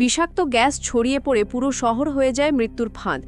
বিষাক্ত গ্যাস ছড়িয়ে পড়ে পুরো শহর হয়ে যায় মৃত্যুর ফাঁদ।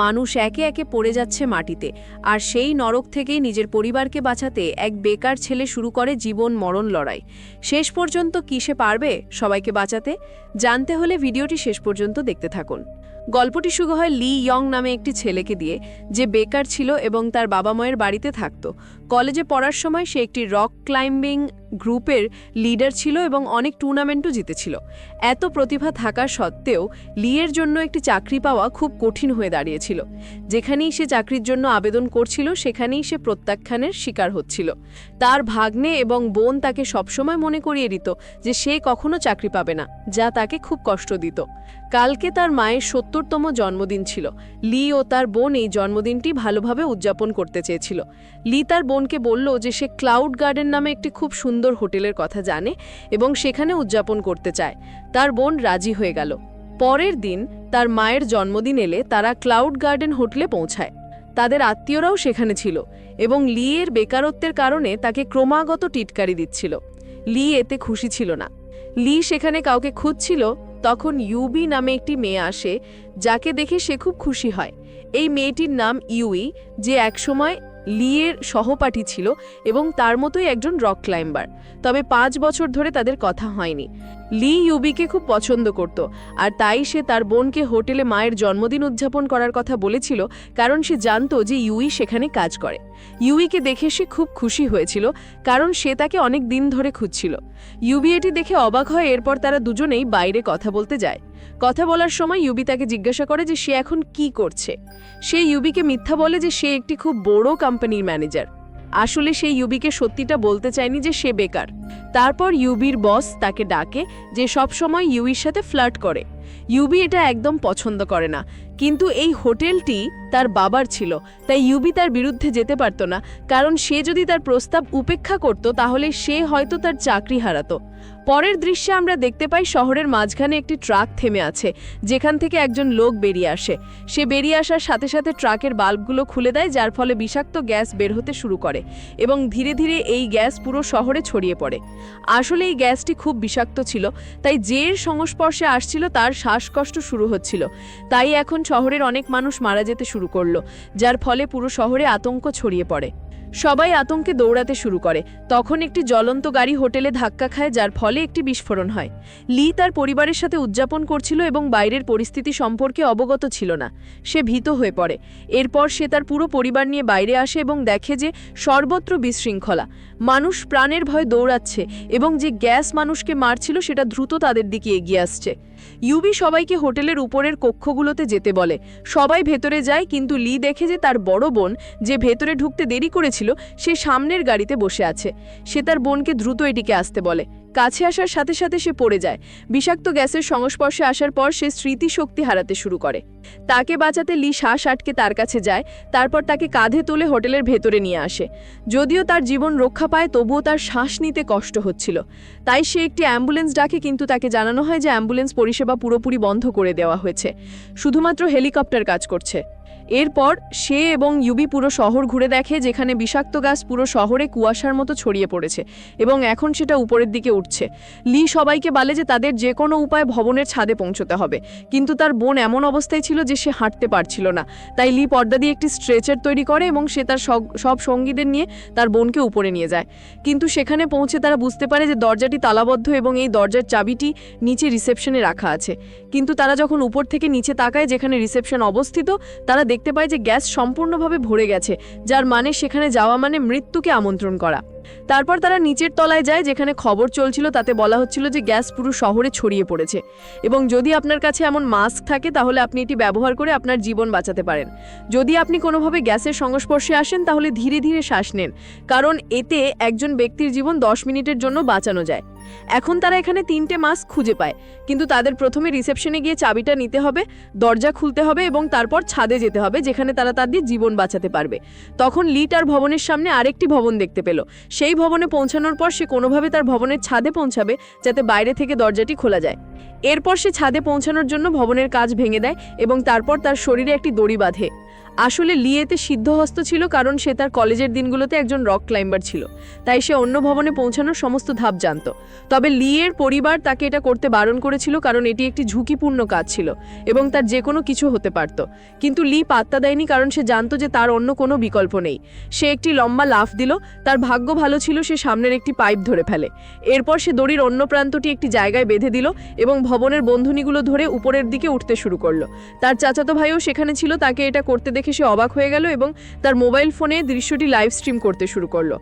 মানুষ একে একে পড়ে যাচ্ছে মাটিতে, আর সেই নরক থেকেই নিজের পরিবারকে বাঁচাতে এক বেকার ছেলে শুরু করে জীবন মরণ লড়াই। শেষ পর্যন্ত কিসে পারবে সবাইকে বাঁচাতে? জানতে হলে ভিডিওটি শেষ পর্যন্ত দেখতে থাকুন। গল্পটি শুরু হয় লি ইয়ং নামে একটি ছেলেকে দিয়ে, যে বেকার ছিল এবং তার বাবা মায়ের বাড়িতে থাকত। কলেজে পড়ার সময় সে একটি রক ক্লাইম্বিং গ্রুপের লিডার ছিল এবং অনেক টুর্নামেন্টও জিতেছিল। এত প্রতিভা থাকা সত্ত্বেও লিয়ের জন্য একটি চাকরি পাওয়া খুব কঠিন হয়ে দাঁড়িয়েছিল। যেখানেই সে চাকরির জন্য আবেদন করছিল, সেখানেই সে প্রত্যাখ্যানের শিকার হচ্ছিল। তার ভাগ্নে এবং বোন তাকে সবসময় মনে করিয়ে দিত যে সে কখনো চাকরি পাবে না, যা তাকে খুব কষ্ট দিত। কালকে তার মায়ের সত্তরতম জন্মদিন ছিল। লি ও তার বোন এই জন্মদিনটি ভালোভাবে উদযাপন করতে চেয়েছিল। লি তার বোনকে বলল যে সে ক্লাউড গার্ডেন নামে একটি খুব সুন্দর হোটেলের কথা জানে এবং সেখানে উদযাপন করতে চায়। তার বোন রাজি হয়ে গেল। পরের দিন তার মায়ের জন্মদিন এলে তারা ক্লাউড গার্ডেন হোটেলে পৌঁছায়। তাদের আত্মীয়রাও সেখানে ছিল এবং লি এর বেকারত্বের কারণে তাকে ক্রমাগত টিটকারি দিচ্ছিল। লি এতে খুশি ছিল না। লি সেখানে কাউকে খুঁজছিল, তখন ইউবি নামে একটি মেয়ে আসে, যাকে দেখে সে খুব খুশি হয়। এই মেয়েটির নাম ইউই, যে একসময় লিয়ের সহপাঠী ছিল এবং তার মতোই একজন রক ক্লাইম্বার। তবে পাঁচ বছর ধরে তাদের কথা হয়নি। লি ইউবিকে খুব পছন্দ করত আর তাই সে তার বোনকে হোটেলে মায়ের জন্মদিন উদযাপন করার কথা বলেছিল কারণ সে জানতো যে ইউই সেখানে কাজ করে। ইউইকে দেখে সে খুব খুশি হয়েছিল কারণ সে তাকে অনেক দিন ধরে খুঁজছিল। ইউবি এটি দেখে অবাক হয় এরপর তারা দুজনেই বাইরে কথা বলতে যায়। কথা বলার সময় ইউবি তাকে জিজ্ঞাসা করে যে সে এখন কি করছে। সে ইউবিকে মিথ্যা বলে যে সে একটি খুব বড় কোম্পানির ম্যানেজার। আসলে সেই ইউবিকে সত্যিটা বলতে চায়নি যে সে বেকার। তারপর ইউবির বস তাকে ডাকে যে সবসময় ইউইর সাথে ফ্লার্ট করে। ইউবি এটা একদম পছন্দ করে না। কিন্তু এই হোটেলটি তার বাবার ছিল, তাই ইউবি তার বিরুদ্ধে যেতে পারত না, কারণ সে যদি তার প্রস্তাব উপেক্ষা করত, তাহলে সে হয়তো তার চাকরি হারাতো। পরের দৃশ্যে আমরা দেখতে পাই শহরের মাঝখানে একটি ট্রাক থেমে আছে, যেখান থেকে একজন লোক বেরিয়ে আসে। সে বেরিয়ে আসার সাথে সাথে ট্রাকের বাল্বগুলো খুলে দেয়, যার ফলে বিষাক্ত গ্যাস বের হতে শুরু করে এবং ধীরে ধীরে এই গ্যাস পুরো শহরে ছড়িয়ে পড়ে। আসলে এই গ্যাসটি খুব বিষাক্ত ছিল, তাই যে সংস্পর্শে আসছিল তার শ্বাসকষ্ট শুরু হচ্ছিল। তাই এখন শহরের অনেক মানুষ মারা যেতে শুরু করল, যার ফলে পুরো শহরে আতঙ্ক ছড়িয়ে পড়ে। সবাই আতঙ্কে দৌড়াতে শুরু করে। তখন একটি জ্বলন্ত গাড়ি হোটেলে ধাক্কা খায়, যার ফলে একটি বিস্ফোরণ হয়। লি তার পরিবারের সাথে উদযাপন করছিল এবং বাইরের পরিস্থিতি সম্পর্কে অবগত ছিল না। সে ভীত হয়ে পড়ে। এরপর সে তার পুরো পরিবার নিয়ে বাইরে আসে এবং দেখে যে সর্বত্র বিশৃঙ্খলা। মানুষ প্রাণের ভয় দৌড়াচ্ছে এবং যে গ্যাস মানুষকে মারছিল সেটা দ্রুত তাদের দিকে এগিয়ে আসছে। ইউবি সবাইকে হোটেলের উপরের কক্ষগুলোতে যেতে বলে। সবাই ভেতরে যায়, কিন্তু লি দেখে যে তার বড় বোন যে ভেতরে ঢুকতে দেরি করেছিল, সে সামনের গাড়িতে বসে আছে। সে তার বোনকে দ্রুত এটিকে আসতে বলে। কাছে আসার সাথে সাথে সে পড়ে যায়। বিষাক্ত গ্যাসের সংস্পর্শে আসার পর সে স্মৃতিশক্তি হারাতে শুরু করে। তাকে বাঁচাতে লি শ্বাস আটকে তার কাছে যায়, তারপর তাকে কাঁধে তুলে হোটেলের ভেতরে নিয়ে আসে। যদিও তার জীবন রক্ষা পায়, তবুও তার শ্বাস নিতে কষ্ট হচ্ছিল। তাই সে একটি অ্যাম্বুলেন্স ডাকে, কিন্তু তাকে জানানো হয় যে অ্যাম্বুলেন্স পরিষেবা পুরোপুরি বন্ধ করে দেওয়া হয়েছে। শুধুমাত্র হেলিকপ্টার কাজ করছে। এরপর সে এবং ইউবি পুরো শহর ঘুরে দেখে, যেখানে বিষাক্ত গাছ পুরো শহরে কুয়াশার মতো ছড়িয়ে পড়েছে এবং এখন সেটা উপরের দিকে উঠছে। লি সবাইকে বলে যে তাদের যে কোনো উপায়ে ভবনের ছাদে পৌঁছতে হবে। কিন্তু তার বোন এমন অবস্থায় ছিল যে সে হাঁটতে পারছিল না। তাই লি পর্দা দিয়ে একটি স্ট্রেচার তৈরি করে এবং সে তার সব সঙ্গীদের নিয়ে তার বোনকে উপরে নিয়ে যায়। কিন্তু সেখানে পৌঁছে তারা বুঝতে পারে যে দরজাটি তালাবদ্ধ এবং এই দরজার চাবিটি নিচে রিসেপশনে রাখা আছে। কিন্তু তারা যখন উপর থেকে নিচে তাকায়, যেখানে রিসেপশন অবস্থিত, তারা দেখতে পায় যে গ্যাস সম্পূর্ণভাবে ভরে গেছে, যার মানে সেখানে যাওয়া মানে মৃত্যুকে আমন্ত্রণ করা। তারপর তারা নিচের তলায় যায় যেখানে খবর চলছিল, তাতে বলা হচ্ছিল যে গ্যাস পুরো শহরে ছড়িয়ে পড়েছে। এবং যদি আপনার কাছে এমন মাস্ক থাকে, তাহলে আপনি এটি ব্যবহার করে আপনার জীবন বাঁচাতে পারেন। যদি আপনি কোনোভাবে গ্যাসের সংস্পর্শে আসেন, তাহলে ধীরে ধীরে শ্বাস নেন। কারণ এতে একজন ব্যক্তির জীবন দশ মিনিটের জন্য বাঁচানো যায়। এখন তারা এখানে তিনটে মাস্ক খুঁজে পায়। কিন্তু তাদের প্রথমে রিসেপশনে গিয়ে চাবিটা নিতে হবে, দরজা খুলতে হবে এবং তারপর ছাদে যেতে হবে, যেখানে তারা তাদের জীবন বাঁচাতে পারবে। তখন লিট আর ভবনের সামনে আরেকটি ভবন দেখতে পেল। সেই ভবনে পৌঁছানোর পর সে কোনোভাবে তার ভবনের ছাদে পৌঁছাবে যাতে বাইরে থেকে দরজাটি খোলা যায়। এরপর সে ছাদে পৌঁছানোর জন্য ভবনের কাজ ভেঙে দেয় এবং তারপর তার শরীরে একটি দড়ি বাঁধে। আসলে লি এতে সিদ্ধহস্ত ছিল কারণ সে তার কলেজের দিনগুলোতে একজন রক ক্লাইম্বার ছিল। তাই সে অন্য ভবনে পৌঁছানোর সমস্ত ধাপ জানত। তবে লি এর পরিবার তাকে এটা করতে বারণ করেছিল কারণ এটি একটি ঝুঁকিপূর্ণ কাজ ছিল এবং তার যে কোনো কিছু হতে পারত। কিন্তু লি পাত্তা দেয়নি কারণ সে জানতো যে তার অন্য কোনো বিকল্প নেই। সে একটি লম্বা লাফ দিল, তার ভাগ্য ভালো ছিল সে সামনের একটি পাইপ ধরে ফেলে। এরপর সে দড়ির অন্য প্রান্তটি একটি জায়গায় বেঁধে দিল এবং ভবনের বন্ধনীগুলো ধরে উপরের দিকে উঠতে শুরু করল। তার চাচাতো ভাইও সেখানে ছিল, তাকে এটা করতে দেখে সে অবাক হয়ে গেল এবং তার মোবাইল ফোনে দৃশ্যটি লাইভ স্ট্রিম করতে শুরু করল।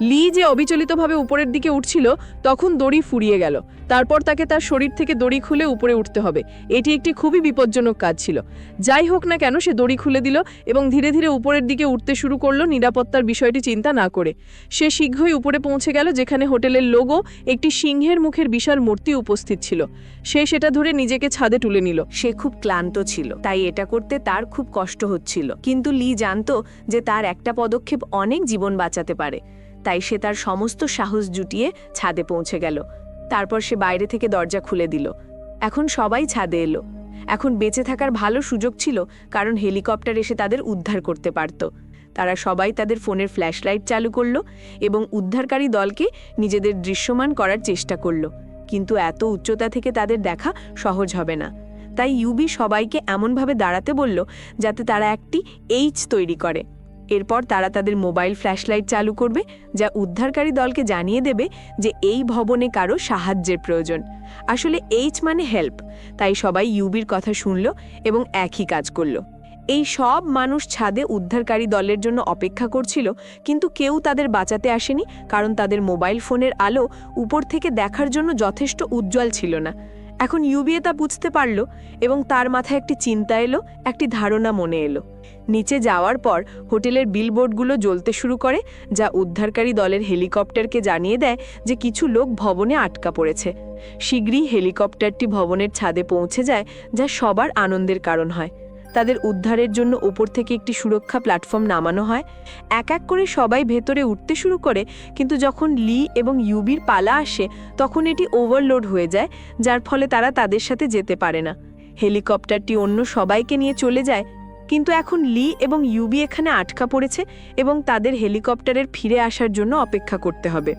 লি যে অবিচলিতভাবে উপরের দিকে উঠছিল, তখন দড়ি ফুরিয়ে গেল। তারপর তাকে তার শরীর থেকে দড়ি খুলে উপরে উঠতে হবে। এটি একটি খুবই বিপজ্জনক কাজ ছিল। যাই হোক না কেন সে দড়ি খুলে দিল এবং ধীরে ধীরে উপরের দিকে উঠতে শুরু করল নিরাপত্তার বিষয়টি চিন্তা না করে। সে শীঘ্রই উপরে পৌঁছে গেল যেখানে হোটেলের লোগো, একটি সিংহের মুখের বিশাল মূর্তি উপস্থিত ছিল। সে সেটা ধরে নিজেকে ছাদে তুলে নিল। সে খুব ক্লান্ত ছিল, তাই এটা করতে তার খুব কষ্ট হচ্ছিল। কিন্তু লি জানতো যে তার একটা পদক্ষেপ অনেক জীবন বাঁচাতে পারে। তাই সে তার সমস্ত সাহস জুটিয়ে ছাদে পৌঁছে গেল। তারপর সে বাইরে থেকে দরজা খুলে দিল। এখন সবাই ছাদে এলো। এখন বেঁচে থাকার ভালো সুযোগ ছিল, কারণ হেলিকপ্টার এসে তাদের উদ্ধার করতে পারত। তারা সবাই তাদের ফোনের ফ্ল্যাশলাইট চালু করল এবং উদ্ধারকারী দলকে নিজেদের দৃশ্যমান করার চেষ্টা করল। কিন্তু এত উচ্চতা থেকে তাদের দেখা সহজ হবে না। তাই ইউবি সবাইকে এমনভাবে দাঁড়াতে বলল, যাতে তারা একটি এইচ তৈরি করে। এরপর তারা তাদের মোবাইল ফ্ল্যাশলাইট চালু করবে, যা উদ্ধারকারী দলকে জানিয়ে দেবে যে এই ভবনে কারও সাহায্যের প্রয়োজন। আসলে এইচ মানে হেল্প, তাই সবাই ইউবির কথা শুনল এবং একই কাজ করল। এই সব মানুষ ছাদে উদ্ধারকারী দলের জন্য অপেক্ষা করছিল, কিন্তু কেউ তাদের বাঁচাতে আসেনি, কারণ তাদের মোবাইল ফোনের আলো উপর থেকে দেখার জন্য যথেষ্ট উজ্জ্বল ছিল না। এখন ইউবিএ তা বুঝতে পারল এবং তার মাথায় একটি চিন্তা এলো, একটি ধারণা মনে এলো। নিচে যাওয়ার পর হোটেলের বিলবোর্ডগুলো জ্বলতে শুরু করে, যা উদ্ধারকারী দলের হেলিকপ্টারকে জানিয়ে দেয় যে কিছু লোক ভবনে আটকা পড়েছে। শীঘ্রই হেলিকপ্টারটি ভবনের ছাদে পৌঁছে যায়, যা সবার আনন্দের কারণ হয়। তাদের উদ্ধারের জন্য ওপর থেকে একটি সুরক্ষা প্ল্যাটফর্ম নামানো হয়। এক এক করে সবাই ভেতরে উঠতে শুরু করে, কিন্তু যখন লি এবং ইউবির পালা আসে, তখন এটি ওভারলোড হয়ে যায়, যার ফলে তারা তাদের সাথে যেতে পারে না। হেলিকপ্টারটি অন্য সবাইকে নিয়ে চলে যায়, কিন্তু এখন লি এবং ইউবি এখানে আটকা পড়েছে এবং তাদের হেলিকপ্টারের ফিরে আসার জন্য অপেক্ষা করতে হবে।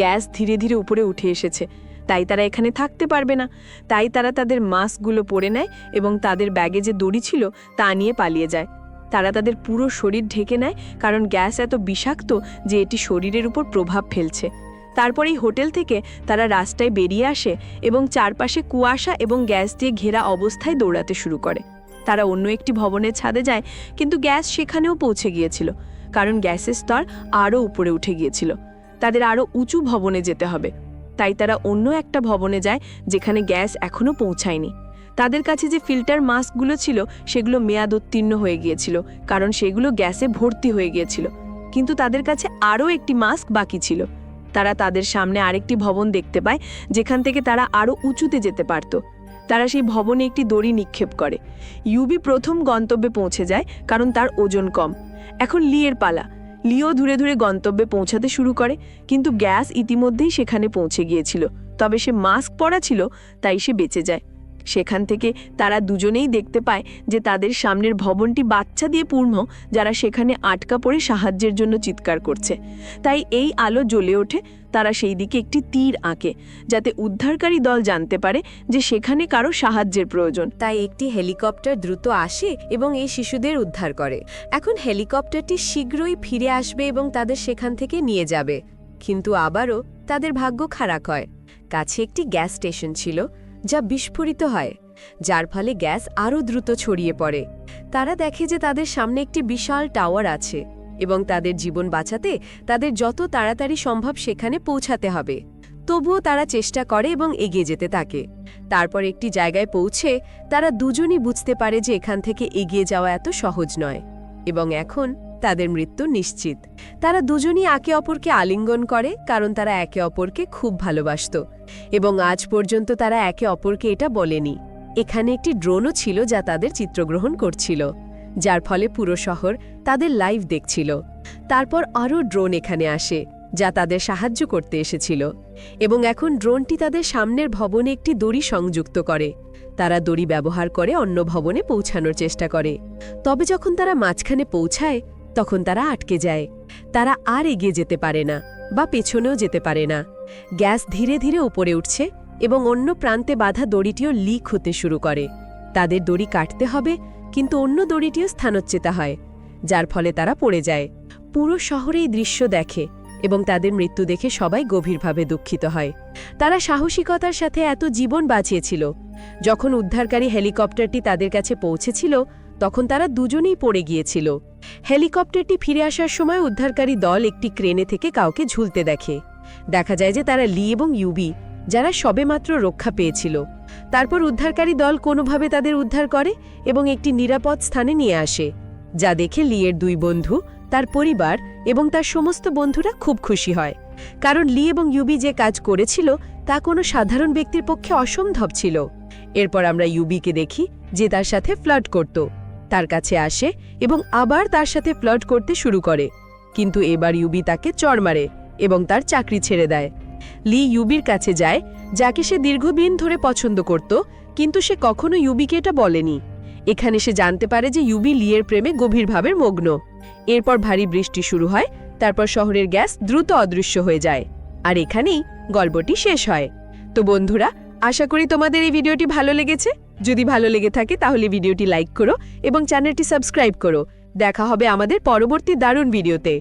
গ্যাস ধীরে ধীরে উপরে উঠে এসেছে। তাই তারা এখানে থাকতে পারবে না। তাই তারা তাদের মাস্কগুলো পরে নেয় এবং তাদের ব্যাগে যে দড়ি ছিল তা নিয়ে পালিয়ে যায়। তারা তাদের পুরো শরীর ঢেকে নেয় কারণ গ্যাস এত বিষাক্ত যে এটি শরীরের উপর প্রভাব ফেলছে। তারপর এই হোটেল থেকে তারা রাস্তায় বেরিয়ে আসে এবং চারপাশে কুয়াশা এবং গ্যাস দিয়ে ঘেরা অবস্থায় দৌড়াতে শুরু করে। তারা অন্য একটি ভবনের ছাদে যায়, কিন্তু গ্যাস সেখানেও পৌঁছে গিয়েছিল, কারণ গ্যাসের স্তর আরও উপরে উঠে গিয়েছিল। তাদের আরও উঁচু ভবনে যেতে হবে। তাই তারা অন্য একটা ভবনে যায় যেখানে গ্যাস এখনও পৌঁছায়নি। তাদের কাছে যে ফিল্টার মাস্কগুলো ছিল, সেগুলো মেয়াদ উত্তীর্ণ হয়ে গিয়েছিল, কারণ সেগুলো গ্যাসে ভর্তি হয়ে গিয়েছিল। কিন্তু তাদের কাছে আরও একটি মাস্ক বাকি ছিল। তারা তাদের সামনে আরেকটি ভবন দেখতে পায়, যেখান থেকে তারা আরও উঁচুতে যেতে পারত। তারা সেই ভবনে একটি দড়ি নিক্ষেপ করে। ইউবি প্রথম গন্তব্যে পৌঁছে যায়, কারণ তার ওজন কম। এখন লিয়ের পালা। লিও ধীরে ধীরে গন্তব্যে পৌঁছাতে শুরু করে, কিন্তু গ্যাস ইতিমধ্যেই সেখানে পৌঁছে গিয়েছিল। তবে সে মাস্ক পরা ছিল, তাই সে বেঁচে যায়। সেখান থেকে তারা দুজনেই দেখতে পায় যে তাদের সামনের ভবনটি বাচ্চা দিয়ে পূর্ণ, যারা সেখানে আটকা পড়ে সাহায্যের জন্য চিৎকার করছে। তাই এই আলো জ্বলে ওঠে, তারা সেই দিকে একটি তীর আঁকে, যাতে উদ্ধারকারী দল জানতে পারে যে সেখানে কারও সাহায্যের প্রয়োজন। তাই একটি হেলিকপ্টার দ্রুত আসে এবং এই শিশুদের উদ্ধার করে। এখন হেলিকপ্টারটি শীঘ্রই ফিরে আসবে এবং তাদের সেখান থেকে নিয়ে যাবে। কিন্তু আবারও তাদের ভাগ্য খারাপ হয়। কাছে একটি গ্যাস স্টেশন ছিল যা বিস্ফোরিত হয়, যার ফলে গ্যাস আরও দ্রুত ছড়িয়ে পড়ে। তারা দেখে যে তাদের সামনে একটি বিশাল টাওয়ার আছে এবং তাদের জীবন বাঁচাতে তাদের যত তাড়াতাড়ি সম্ভব সেখানে পৌঁছাতে হবে। তবুও তারা চেষ্টা করে এবং এগিয়ে যেতে থাকে। তারপর একটি জায়গায় পৌঁছে তারা দুজনই বুঝতে পারে যে এখান থেকে এগিয়ে যাওয়া এত সহজ নয়। এবং এখন তাদের মৃত্যু নিশ্চিত। তারা দুজনই একে অপরকে আলিঙ্গন করে, কারণ তারা একে অপরকে খুব ভালোবাসত। এবং আজ পর্যন্ত তারা একে অপরকে এটা বলেনি। এখানে একটি ড্রোনও ছিল যা তাদের চিত্রগ্রহণ করছিল, যার ফলে পুরো শহর তাদের লাইভ দেখছিল। তারপর আরও ড্রোন এখানে আসে, যা তাদের সাহায্য করতে এসেছিল। এবং এখন ড্রোনটি তাদের সামনের ভবনে একটি দড়ি সংযুক্ত করে। তারা দড়ি ব্যবহার করে অন্য ভবনে পৌঁছানোর চেষ্টা করে। তবে যখন তারা মাঝখানে পৌঁছায় তখন তারা আটকে যায়। তারা আর এগিয়ে যেতে পারে না বা পেছনেও যেতে পারে না। গ্যাস ধীরে ধীরে উপরে উঠছে এবং অন্য প্রান্তে বাঁধা দড়িটিও লিক হতে শুরু করে। তাদের দড়ি কাটতে হবে, কিন্তু অন্য দড়িটিও স্থানচ্যেতা হয়, যার ফলে তারা পড়ে যায়। পুরো শহরে এই দৃশ্য দেখে এবং তাদের মৃত্যু দেখে সবাই গভীরভাবে দুঃখিত হয়। তারা সাহসিকতার সাথে এত জীবন বাঁচিয়েছিল। যখন উদ্ধারকারী হেলিকপ্টারটি তাদের কাছে পৌঁছেছিল, তখন তারা দুজনেই পড়ে গিয়েছিল। হেলিকপ্টারটি ফিরে আসার সময় উদ্ধারকারী দল একটি ক্রেনে থেকে কাউকে ঝুলতে দেখে। দেখা যায় যে তারা লি এবং ইউবি, যারা সবেমাত্র রক্ষা পেয়েছিল। তারপর উদ্ধারকারী দল কোনোভাবে তাদের উদ্ধার করে এবং একটি নিরাপদ স্থানে নিয়ে আসে, যা দেখে লিয়ের দুই বন্ধু, তার পরিবার এবং তার সমস্ত বন্ধুরা খুব খুশি হয়। কারণ লি এবং ইউবি যে কাজ করেছিল, তা কোনো সাধারণ ব্যক্তির পক্ষে অসম্ভব ছিল। এরপর আমরা ইউবিকে দেখি, যে তার সাথে ফ্লার্ট করত। তার কাছে আসে এবং আবার তার সাথে ফ্লার্ট করতে শুরু করে। কিন্তু এবার ইউবি তাকে চড় মারে এবং তার চাকরি ছেড়ে দেয়। লি ইউবির কাছে যায়, যাকে সে দীর্ঘদিন ধরে পছন্দ করত, কিন্তু সে কখনো ইউবিকে এটা বলেনি। এখানে সে জানতে পারে যে ইউবি লিয়ের প্রেমে গভীরভাবে মগ্ন। এরপর ভারী বৃষ্টি শুরু হয়, তারপর শহরের গ্যাস দ্রুত অদৃশ্য হয়ে যায়। আর এখানেই গল্পটি শেষ হয়। তো বন্ধুরা, আশা করি তোমাদের এই ভিডিওটি ভালো লেগেছে। যদি ভালো লেগে থাকে তাহলে ভিডিওটি লাইক করো এবং চ্যানেলটি সাবস্ক্রাইব করো। দেখা হবে আমাদের পরবর্তী দারুণ ভিডিওতে।